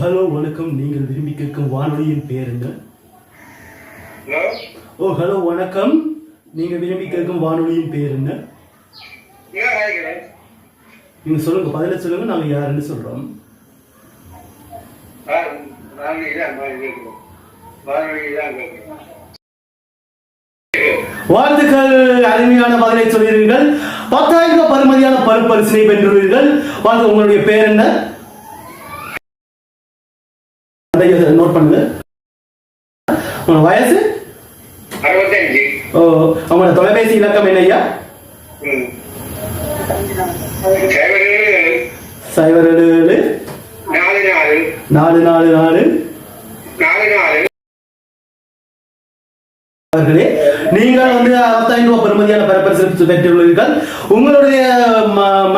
Hello வணக்கம். நீங்கள் விரும்பி கேட்கும் வானொலியின் பேர் என்ன? ஹலோ? ஓ ஹலோ வணக்கம். நீங்க விரும்பி கேட்கும் வானொலியின் பேர் என்ன? நீங்க சொல்லுங்க பதில சொல்லுங்க நாங்க யாருன்னு சொல்றோம். வாழ்த்துக்கள் அருமையான பதிலை சொல்கிறீர்கள் பத்தாயிரம் ரூபாய் பருமதியான பருப்பரிசினை வென்றுள்ளீர்கள் வாழ்த்து உங்களுடைய பேர் என்ன? நோட் பண்ணுங்க. உங்க வயசு? ஓ உங்களோட தொலைபேசி இலக்கம் என்ன ஐயா? சைபர் ஏழு. நாலு நாலு. நாலு அவர்களே நீங்கள் வந்து பத்தாயிரம் ரூபாய் பெறுமதியான பெற்றுள்ளீர்கள். உங்களுடைய ம-